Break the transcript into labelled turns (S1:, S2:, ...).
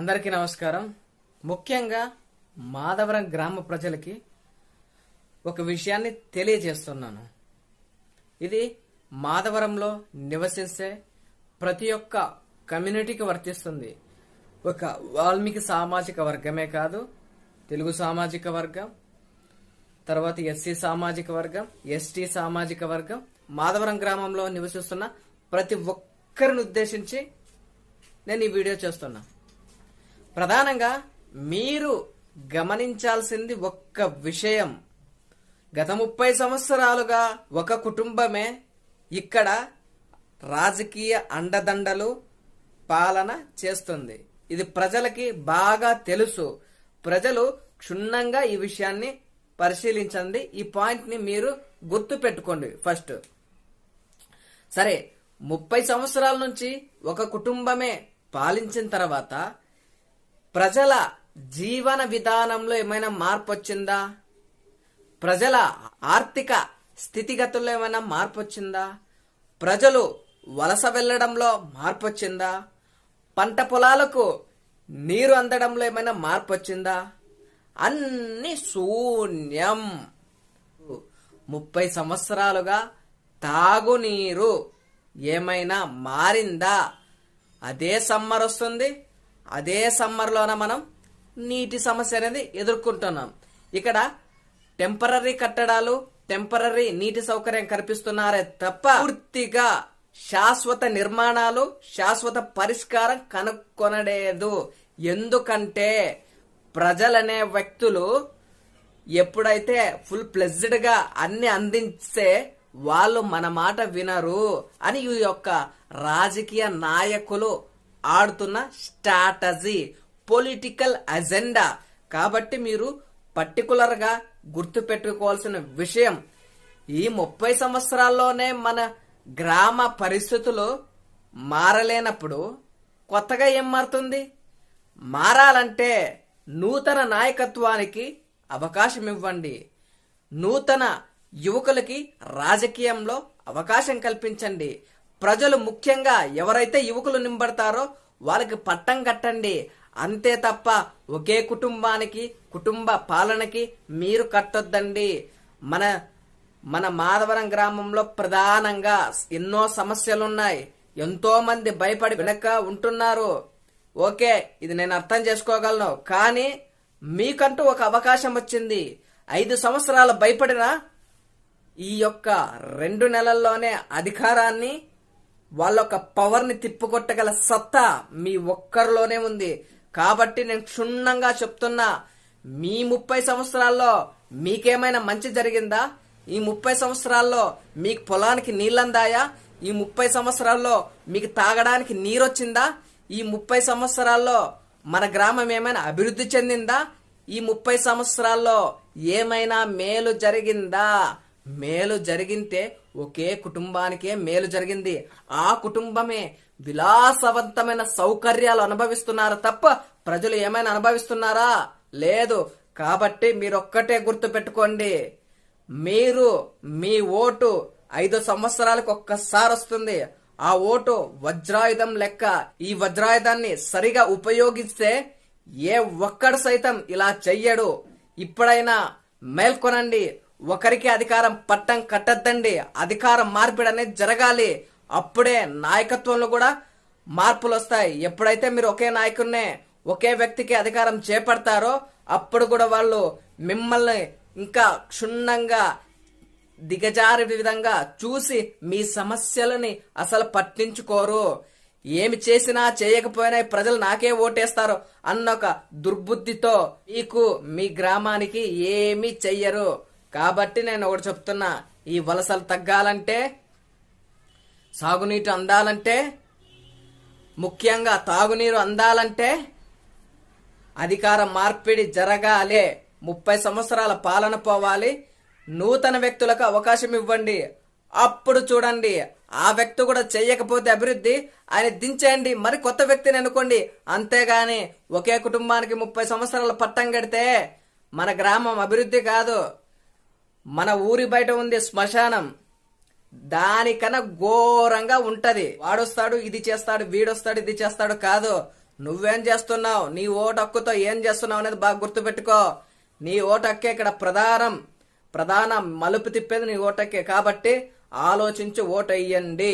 S1: అందరికీ నమస్కారం. ముఖ్యంగా మాధవరం గ్రామ ప్రజలకి ఒక విషయాన్ని తెలియజేస్తున్నాను. ఇది మాధవరంలో నివసించే ప్రతి ఒక్క కమ్యూనిటీకి వర్తిస్తుంది. ఒక వాల్మీకి సామాజిక వర్గమే కాదు తెలుగు సామాజిక వర్గం తర్వాత ఎస్సీ సామాజిక వర్గం ఎస్టీ సామాజిక వర్గం మాధవరం గ్రామంలో నివసిస్తున్న ప్రతి ఒక్కరిని ఉద్దేశించి నేను ఈ వీడియో చేస్తున్నా. ప్రధానంగా మీరు గమనించాల్సింది ఒక్క విషయం. గత ముప్పై సంవత్సరాలుగా ఒక కుటుంబమే ఇక్కడ రాజకీయ అండదండలు పాలన చేస్తుంది. ఇది ప్రజలకి బాగా తెలుసు. ప్రజలు క్షుణ్ణంగా ఈ విషయాన్ని పరిశీలించండి. ఈ పాయింట్ని మీరు గుర్తు పెట్టుకోండి ఫస్ట్. సరే ముప్పై సంవత్సరాల నుంచి ఒక కుటుంబమే పాలించిన తర్వాత ప్రజల జీవన విధానంలో ఏమైనా మార్పు వచ్చిందా ప్రజల ఆర్థిక స్థితిగతుల్లో ఏమైనా మార్పు వచ్చిందా ప్రజలు వలస వెళ్ళడంలో మార్పు వచ్చిందా పంట పొలాలకు నీరు అందడంలో ఏమైనా మార్పు వచ్చిందా అన్ని శూన్యం. ముప్పై సంవత్సరాలుగా తాగునీరు ఏమైనా మారిందా? అదే సమ్మర్ వస్తుంది అదే సమ్మర్లోన మనం నీటి సమస్య అనేది ఎదుర్కొంటున్నాం. ఇక్కడ టెంపరీ కట్టడాలు టెంపరీ నీటి సౌకర్యం కల్పిస్తున్నారే తప్ప పూర్తిగా శాశ్వత నిర్మాణాలు శాశ్వత పరిష్కారం కనుక్కొనలేదు. ఎందుకంటే ప్రజలనే వ్యక్తులు ఎప్పుడైతే ఫుల్ ప్లెజ్డ్గా అన్ని అందిస్తే వాళ్ళు మన మాట వినరు అని ఈ యొక్క రాజకీయ నాయకులు ఆడుతున్న స్ట్రాటజీ పొలిటికల్ అజెండా. కాబట్టి మీరు పర్టికులర్గా విషయం ఈ ముప్పై సంవత్సరాల్లోనే మన గ్రామ పరిస్థితులు మారలేనప్పుడు కొత్తగా ఏం మారుతుంది? మారాలంటే నూతన నాయకత్వానికి అవకాశం ఇవ్వండి. నూతన యువకులకి రాజకీయంలో అవకాశం కల్పించండి. ప్రజలు ముఖ్యంగా ఎవరైతే యువకులు నింబడతారో వాళ్ళకి పట్టం కట్టండి. అంతే తప్ప ఒకే కుటుంబానికి కుటుంబ పాలనకి మీరు కట్టొద్దండి. మన మన మాధవరం గ్రామంలో ప్రధానంగా ఎన్నో సమస్యలున్నాయి. ఎంతో మంది భయపడి వెనక ఉంటున్నారు. ఓకే ఇది నేను అర్థం చేసుకోగలను. కానీ మీకంటూ ఒక అవకాశం వచ్చింది. ఐదు సంవత్సరాలు భయపడినా ఈ యొక్క రెండు నెలల్లోనే అధికారాన్ని వాళ్ళ యొక్క పవర్ని తిప్పుకొట్టగల సత్తా మీ ఒక్కరిలోనే ఉంది. కాబట్టి నేను క్షుణ్ణంగా చెప్తున్నా మీ ముప్పై సంవత్సరాల్లో మీకేమైనా మంచి జరిగిందా? ఈ ముప్పై సంవత్సరాల్లో మీకు పొలానికి నీళ్ళందాయా? ఈ ముప్పై సంవత్సరాల్లో మీకు తాగడానికి నీరొచ్చిందా? ఈ ముప్పై సంవత్సరాల్లో మన గ్రామం ఏమైనా అభివృద్ధి చెందిందా? ఈ ముప్పై సంవత్సరాల్లో ఏమైనా మేలు జరిగిందా? మేలు జరిగితే ఒకే కుటుంబానికే మేలు జరిగింది. ఆ కుటుంబమే విలాసవంతమైన సౌకర్యాలు అనుభవిస్తున్నారు తప్ప ప్రజలు ఏమైనా అనుభవిస్తున్నారా? లేదు. కాబట్టి మీరు ఒక్కటే గుర్తు పెట్టుకోండి మీరు మీ ఓటు ఐదు సంవత్సరాలకు ఒక్కసారి వస్తుంది. ఆ ఓటు వజ్రాయుధం లెక్క. ఈ వజ్రాయుధాన్ని సరిగా ఉపయోగిస్తే ఏ ఒక్కడు సైతం ఇలా చెయ్యడు. ఇప్పుడైనా మేల్కొనండి. ఒకరికి అధికారం పట్టం కట్టద్దండి. అధికారం మార్పిడి అనేది జరగాలి. అప్పుడే నాయకత్వంలో కూడా మార్పులు వస్తాయి ఎప్పుడైతే మీరు ఒకే నాయకున్నే ఒకే వ్యక్తికి అధికారం చేపడతారో అప్పుడు కూడా వాళ్ళు మిమ్మల్ని ఇంకా క్షుణ్ణంగా దిగజారి విధంగా చూసి మీ సమస్యలని అసలు పట్టించుకోరు. ఏమి చేసినా చేయకపోయినా ప్రజలు నాకే ఓటేస్తారు అన్న ఒక దుర్బుద్ధితో మీకు మీ గ్రామానికి ఏమీ చెయ్యరు. కాబట్టి నేను ఒకటి చెప్తున్నా ఈ వలసలు తగ్గాలంటే సాగునీటి అందాలంటే ముఖ్యంగా తాగునీరు అందాలంటే అధికార మార్పిడి జరగాలి. ముప్పై సంవత్సరాల పాలన పోవాలి. నూతన వ్యక్తులకు అవకాశం ఇవ్వండి. అప్పుడు చూడండి. ఆ వ్యక్తి కూడా చేయకపోతే అభివృద్ధి. ఆయన దించేయండి. మరి కొత్త వ్యక్తిని అనుకోండి అంతేగాని ఒకే కుటుంబానికి ముప్పై సంవత్సరాల పట్టం కడితే మన గ్రామం అభివృద్ధి కాదు. మన ఊరి బయట ఉంది శ్మశానం. దానికన్నా ఘోరంగా ఉంటది. వాడొస్తాడు ఇది చేస్తాడు వీడొస్తాడు ఇది చేస్తాడు కాదు. నువ్వేం చేస్తున్నావు? నీ ఓటు హక్కుతో ఏం చేస్తున్నావు అనేది బాగా గుర్తుపెట్టుకో. నీ ఓటు హక్కే ఇక్కడ ప్రధానం. ప్రధాన మలుపు తిప్పేది నీ ఓటు హక్కే. కాబట్టి ఆలోచించి ఓటు వేయండి.